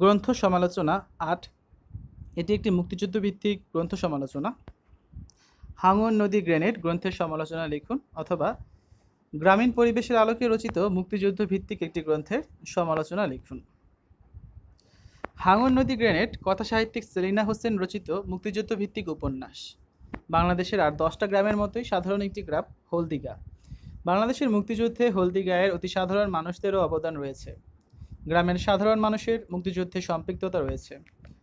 গ্রন্থ সমালোচনা আট। এটি একটি মুক্তিযুদ্ধ ভিত্তিক গ্রন্থ সমালোচনা। হাঙর নদী গ্রেনেড গ্রন্থের সমালোচনা লিখুন অথবা গ্রামীণ পরিবেশের আলোকে রচিত মুক্তিযুদ্ধ ভিত্তিক একটি গ্রন্থের সমালোচনা লিখুন। হাঙর নদী গ্রেনেড কথা সাহিত্যিক সেলিনা হোসেন রচিত মুক্তিযুদ্ধ ভিত্তিক উপন্যাস। বাংলাদেশের আর দশটা গ্রামের মতোই সাধারণ একটি গ্রাম হলদিগা বাংলাদেশের মুক্তিযুদ্ধে হলদিগায়ের অতি সাধারণ মানুষদেরও অবদান রয়েছে। গ্রামের সাধারণ মানুষের মুক্তিযুদ্ধে সম্পৃক্ততা রয়েছে।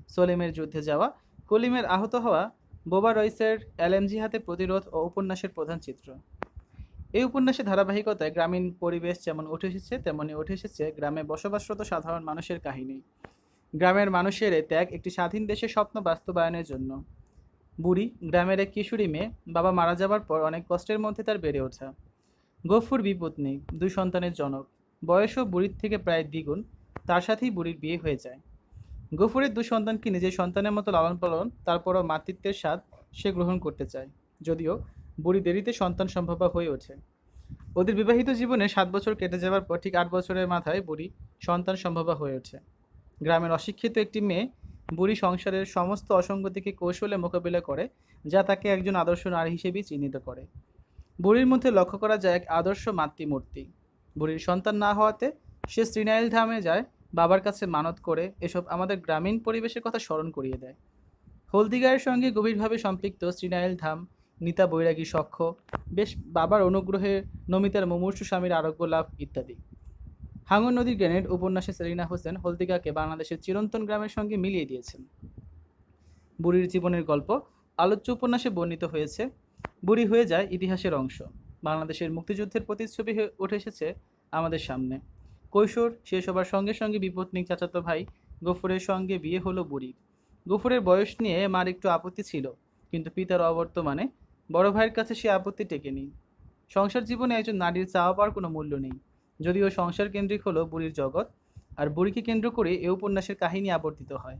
সলিমের যুদ্ধে যাওয়া, কলিমের আহত হওয়া, বোবা রইসের এলএমজি হাতে প্রতিরোধ ও উপন্যাসের প্রধান চিত্র। এই উপন্যাসের ধারাবাহিকতায় গ্রামীণ পরিবেশ যেমন উঠে এসেছে, তেমনি উঠে এসেছে গ্রামে বসবাসরত সাধারণ মানুষের কাহিনী। গ্রামের মানুষের এই ত্যাগ একটি স্বাধীন দেশের স্বপ্ন বাস্তবায়নের জন্য। বুড়ি, গ্রামের এক কিশোরী মেয়ে, বাবা মারা যাবার পর অনেক কষ্টের মধ্যে তার বেড়ে ওঠা। গফুর বিপত্নী দুই সন্তানের জনক। বয়সও বুড়ির থেকে প্রায় দ্বিগুণ। তার সাথেই বুড়ির বিয়ে হয়ে যায়। গফুরের দু সন্তানকে নিজের সন্তানের মতো লালন পালন, তারপরও মাতৃত্বের স্বাদ সে গ্রহণ করতে চায়। যদিও বুড়ি দেরিতে সন্তান সম্ভবা হয়ে ওঠে। ওদের বিবাহিত জীবনে সাত বছর কেটে যাওয়ার পর ঠিক আট বছরের মাথায় বুড়ি সন্তান সম্ভবা হয়ে ওঠে। গ্রামের অশিক্ষিত একটি মেয়ে বুড়ি সংসারের সমস্ত অসঙ্গতিকে কৌশলে মোকাবিলা করে, যা তাকে একজন আদর্শ নারী হিসেবেই চিহ্নিত করে। বুড়ির মধ্যে লক্ষ্য করা যায় এক আদর্শ মাতৃমূর্তি। বুড়ির সন্তান না হওয়াতে সে শ্রীনাইল ধামে যায় বাবার কাছে মানত করে এসব আমাদের গ্রামীণ পরিবেশের কথা স্মরণ করিয়ে দেয়। হলদিগায়ের সঙ্গে গভীরভাবে সম্পৃক্ত শ্রীনাইল ধাম, নিতা বৈরাগী সখ্য বেশ বাবার অনুগ্রহে নমিতার মুমূর্ষু স্বামীর আরোগ্য লাভ ইত্যাদি। হাঙ্গর নদীর গ্রেনেড উপন্যাসে সেলিনা হোসেন হলদিগাকে বাংলাদেশের চিরন্তন গ্রামের সঙ্গে মিলিয়ে দিয়েছেন। বুড়ির জীবনের গল্প আলোচ্য উপন্যাসে বর্ণিত হয়েছে, বুড়ি হয়ে যায় ইতিহাসের অংশ। বাংলাদেশের মুক্তিযুদ্ধের প্রতিচ্ছবি হয়ে উঠে এসেছে আমাদের সামনে। কৈশোর, শেষ হবার সঙ্গে সঙ্গে বিপত্নিক চাচাতো ভাই গফুরের সঙ্গে বিয়ে হলো বুড়ির গফুরের বয়স নিয়ে মার একটু আপত্তি ছিল, কিন্তু পিতার অবর্তমানে বড় ভাইয়ের কাছে সে আপত্তি টেকেনি। সংসার জীবনে একজন নারীর চাওয়া পাওয়ার কোনো মূল্য নেই। যদিও সংসার কেন্দ্রিক হলো বুড়ির জগৎ, আর বুড়িকে কেন্দ্র করে এ উপন্যাসের কাহিনী আবর্তিত হয়।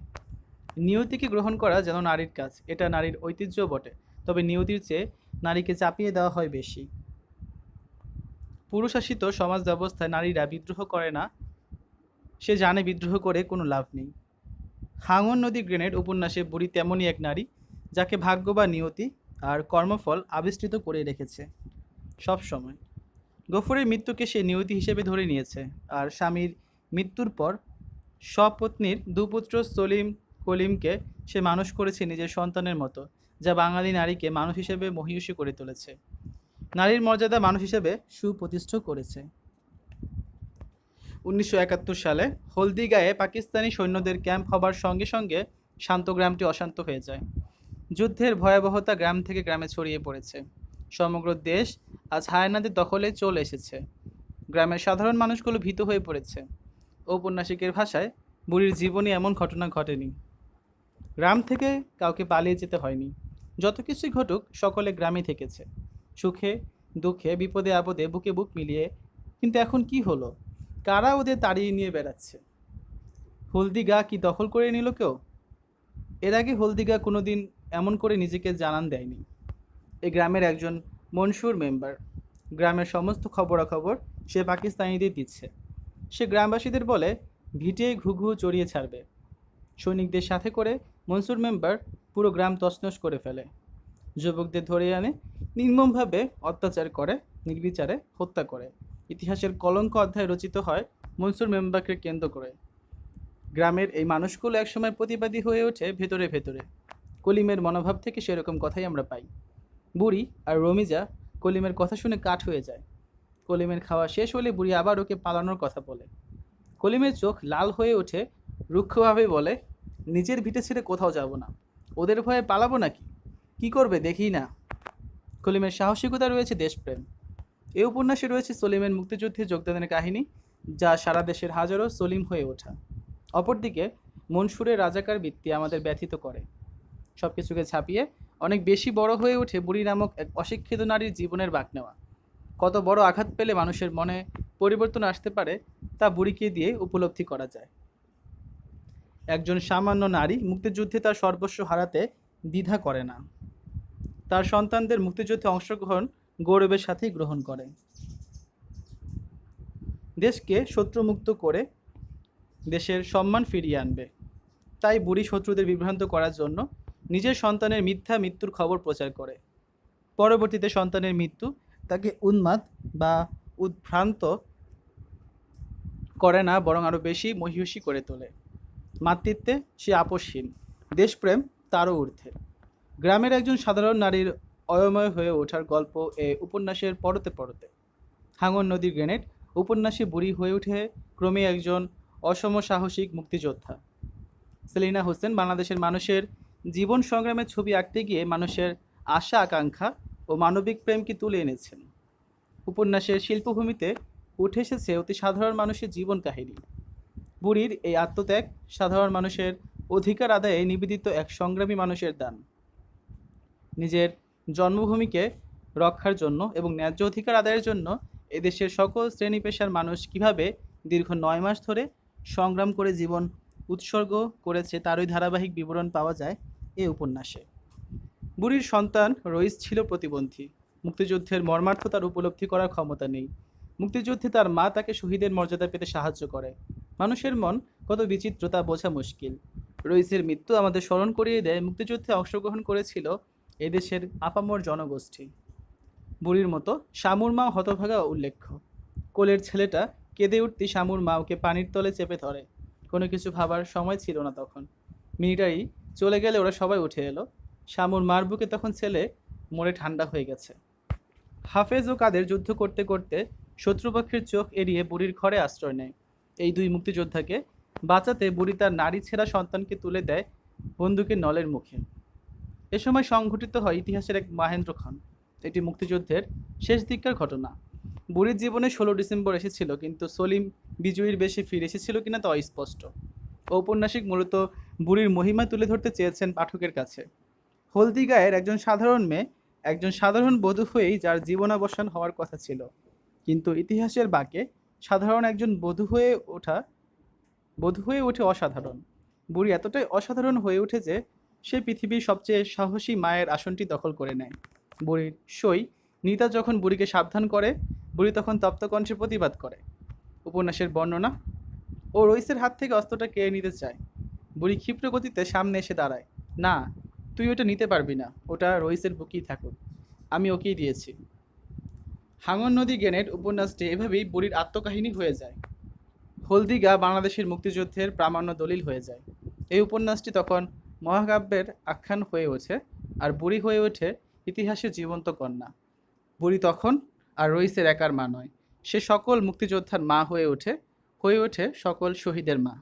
নিয়তিকে গ্রহণ করা যেন নারীর কাজ, এটা নারীর ঐতিহ্য বটে, তবে নিয়তির চেয়ে নারীকে চাপিয়ে দেওয়া হয় বেশি। পুরুষাসিত সমাজ ব্যবস্থায় নারীরা বিদ্রোহ করে না। সে জানে বিদ্রোহ করে কোনো লাভ নেই। হাঙর নদী গ্রেনেড উপন্যাসে বুড়ি তেমনই এক নারী, যাকে ভাগ্য বা নিয়তি আর কর্মফল আবিষ্কৃত করে রেখেছে। সব সময়। গফুরের মৃত্যুকে সে নিয়তি হিসেবে ধরে নিয়েছে আর স্বামীর মৃত্যুর পর স্বপত্নীর দুপুত্র সলিম কলিমকে সে মানুষ করেছে নিজের সন্তানের মতো, যা বাঙালি নারীকে মানুষ হিসেবে মহিষী করে তুলেছে। নারীর মর্যাদা মানুষ হিসেবে সুপ্রতিষ্ঠ করেছে। উনিশশো একাত্তর সালে হলদিগায়ে পাকিস্তানি সৈন্যদের ক্যাম্প হবার সঙ্গে সঙ্গে শান্ত গ্রামটি অশান্ত হয়ে যায়। যুদ্ধের ভয়াবহতা গ্রাম থেকে গ্রামে ছড়িয়ে পড়েছে। সমগ্র দেশ আজ হায়নাদের দখলে চলে এসেছে। গ্রামের সাধারণ মানুষগুলো ভীত হয়ে পড়েছে। ঔপন্যাসিকের ভাষায়, বুড়ির জীবনে এমন ঘটনা ঘটেনি। গ্রাম থেকে কাউকে পালিয়ে যেতে হয়নি। যত কিছুই ঘটুক, সকলে গ্রামে থেকেছে। সুখে, দুঃখে, বিপদে, আপদে বুকে বুক মিলিয়ে। কিন্তু এখন কি হলো? কারা ওদের তাড়িয়ে নিয়ে বেড়াচ্ছে? হলদিগা কি দখল করে নিল কেউ? এর আগে হলদিগা কোনো দিন এমন করে নিজেকে জানান দেয়নি। এই গ্রামের একজন মনসুর মেম্বার। গ্রামের সমস্ত খবরাখবর সে পাকিস্তানিদের দিচ্ছে। সে গ্রামবাসীদের বলে, ভিটে ঘুঘু চড়িয়ে ছাড়বে। সৈনিকদের সাথে করে মনসুর মেম্বার পুরো গ্রাম তছনছ করে ফেলে। যুবকদের ধরে আনে নির্মমভাবে অত্যাচার করে, নির্বিচারে হত্যা করে। ইতিহাসের কলঙ্ক অধ্যায় রচিত হয়, মনসুর মেম্বারকে কেন্দ্র করে। গ্রামের এই মানুষগুলো একসময় প্রতিবাদী হয়ে ওঠে ভেতরে ভেতরে। কলিমের মনোভাব থেকে সেরকম কথাই আমরা পাই। বুড়ি আর রমিজা কলিমের কথা শুনে কাঠ হয়ে যায়। কলিমের খাওয়া শেষ হলে বুড়ি আবার ওকে পালানোর কথা বলে। কলিমের চোখ লাল হয়ে ওঠে, রুক্ষভাবে বলে, নিজের ভিটে ছেড়ে কোথাও যাব না। ওদের ভয়ে পালাবো নাকি? কি করবে দেখি না। কলিমের সাহসিকতা রয়েছে দেশপ্রেম। এই উপন্যাসে রয়েছে সলিমের মুক্তিযুদ্ধে যোগদানের কাহিনী, যা সারা দেশের হাজারো সলিম হয়ে ওঠা। অপরদিকে, মনসুরের রাজাকার বৃত্তি আমাদের ব্যথিত করে। সব কিছুকে ছাপিয়ে অনেক বেশি বড় হয়ে ওঠে বুড়ি নামক এক অশিক্ষিত নারীর জীবনের বাক নেওয়া। কত বড় আঘাত পেলে মানুষের মনে পরিবর্তন আসতে পারে, তা বুড়িকে দিয়ে উপলব্ধি করা যায়। একজন সামান্য নারী মুক্তিযুদ্ধে তার সর্বস্ব হারাতে দ্বিধা করে না। তার সন্তানদের মুক্তিযুদ্ধে অংশগ্রহণ গৌরবের সাথেই গ্রহণ করে। দেশকে শত্রুমুক্ত করে দেশের সম্মান ফিরিয়ে আনবে। তাই বুড়ি শত্রুদের বিভ্রান্ত করার জন্য নিজের সন্তানের মিথ্যা মৃত্যুর খবর প্রচার করে। পরবর্তীতে সন্তানের মৃত্যু তাকে উন্মাদ বা উদ্ভ্রান্ত করে না, বরং আরও বেশি মহিষী করে তোলে। মাতৃত্বে সে আপসহীন দেশপ্রেম তারও ঊর্ধ্বে। গ্রামের একজন সাধারণ নারীর অয়ময় হয়ে ওঠার গল্প এ উপন্যাসের পরতে পরতে। হাঙর নদীর গ্রেনেড, উপন্যাসে বুড়ি হয়ে উঠে ক্রমে একজন অসম সাহসিক মুক্তিযোদ্ধা। সেলিনা হোসেন বাংলাদেশের মানুষের জীবন সংগ্রামের ছবি আঁকতে গিয়ে মানুষের আশা, আকাঙ্ক্ষা ও মানবিক প্রেমকে তুলে এনেছেন। উপন্যাসের শিল্পভূমিতে উঠে এসেছে অতি সাধারণ মানুষের জীবন কাহিনী। বুড়ির এই আত্মত্যাগ সাধারণ মানুষের অধিকার আদায়ে নিবেদিত এক সংগ্রামী মানুষের দান। নিজের জন্মভূমিকে রক্ষার জন্য এবং ন্যায্য অধিকার আদায়ের জন্য এদেশের সকল শ্রেণি পেশার মানুষ কীভাবে দীর্ঘ নয় মাস ধরে সংগ্রাম করে জীবন উৎসর্গ করেছে তারই ধারাবাহিক বিবরণ পাওয়া যায় এই উপন্যাসে। বুড়ির সন্তান রইস ছিল প্রতিবন্ধী। মুক্তিযুদ্ধের মর্মার্থ তার উপলব্ধি করার ক্ষমতা নেই। মুক্তিযুদ্ধে তার মা তাকে শহীদের মর্যাদা পেতে সাহায্য করে। মানুষের মন কত বিচিত্র তা বোঝা মুশকিল। রইসের মৃত্যু আমাদের স্মরণ করিয়ে দেয়, মুক্তিযুদ্ধে অংশগ্রহণ করেছিল এদেশের আপামর জনগোষ্ঠী। বুড়ির মতো শামুর মা হতভাগা উল্লেখ্য। কোলের ছেলেটা কেঁদে উঠতে শামুর মা ওকে পানির তলে চেপে ধরে। কোনো কিছু ভাবার সময় ছিল না তখন। মিলিটারি চলে গেলে ওরা সবাই উঠে এলো। শামুর মার বুকে তখন ছেলে মরে ঠান্ডা হয়ে গেছে। হাফেজ ও কাদের যুদ্ধ করতে করতে শত্রুপক্ষের চোখ এড়িয়ে বুড়ির ঘরে আশ্রয় নেয়। এই দুই মুক্তিযোদ্ধাকে বাঁচাতে বুড়ি তার নারী ছেঁড়া সন্তানকে তুলে দেয় বন্দুকের নলের মুখে। এ সময় সংঘটিত হয় ইতিহাসের এক মাহেন্দ্র খান। এটি মুক্তিযুদ্ধের শেষ দিককার ঘটনা। বুড়ির জীবনে ষোলো ডিসেম্বর এসেছিল, কিন্তু সলিম বিজয়ীর বেশি ফিরে এসেছিল কিনা তা অস্পষ্ট। ঔপন্যাসিক মূলত বুড়ির মহিমা তুলে ধরতে চেয়েছেন পাঠকের কাছে। হলদি গায়ের একজন সাধারণ মেয়ে, একজন সাধারণ বধূ হয়েই যার জীবনাবসান হওয়ার কথা ছিল। কিন্তু ইতিহাসের বাঁকে সাধারণ একজন বধূ হয়ে ওঠা, বধূ হয়ে ওঠে অসাধারণ। বুড়ি এতটাই অসাধারণ হয়ে ওঠে যে সে পৃথিবীর সবচেয়ে সাহসী মায়ের আসনটি দখল করে নেয়। বুড়ির সই নিতা যখন বুড়িকে সাবধান করে, বুড়ি তখন তপ্তকণ্ঠে প্রতিবাদ করে। উপন্যাসের বর্ণনা, ও রইসের হাত থেকে অস্ত্রটা কেড়ে নিতে চায় বুড়ি ক্ষিপ্র গতিতে সামনে এসে দাঁড়ায়। না, তুই ওটা নিতে পারবি না। ওটা রইসের বুকেই থাকুক। আমি ওকেই দিয়েছি হাঙর নদী গ্রেনেড উপন্যাসটি এভাবেই বুড়ির আত্মকাহিনী হয়ে যায়। হলদিগা বাংলাদেশের মুক্তিযুদ্ধের প্রামাণ্য দলিল হয়ে যায়। এই উপন্যাসটি তখন মহাকাব্যের আখ্যান হয়ে ওঠে আর বুড়ি হয়ে ওঠে ইতিহাসের জীবন্ত কন্যা। বুড়ি তখন আর রইসের একার মা নয়, সে সকল মুক্তিযোদ্ধার মা হয়ে ওঠে হয়ে ওঠে সকল শহীদের মা।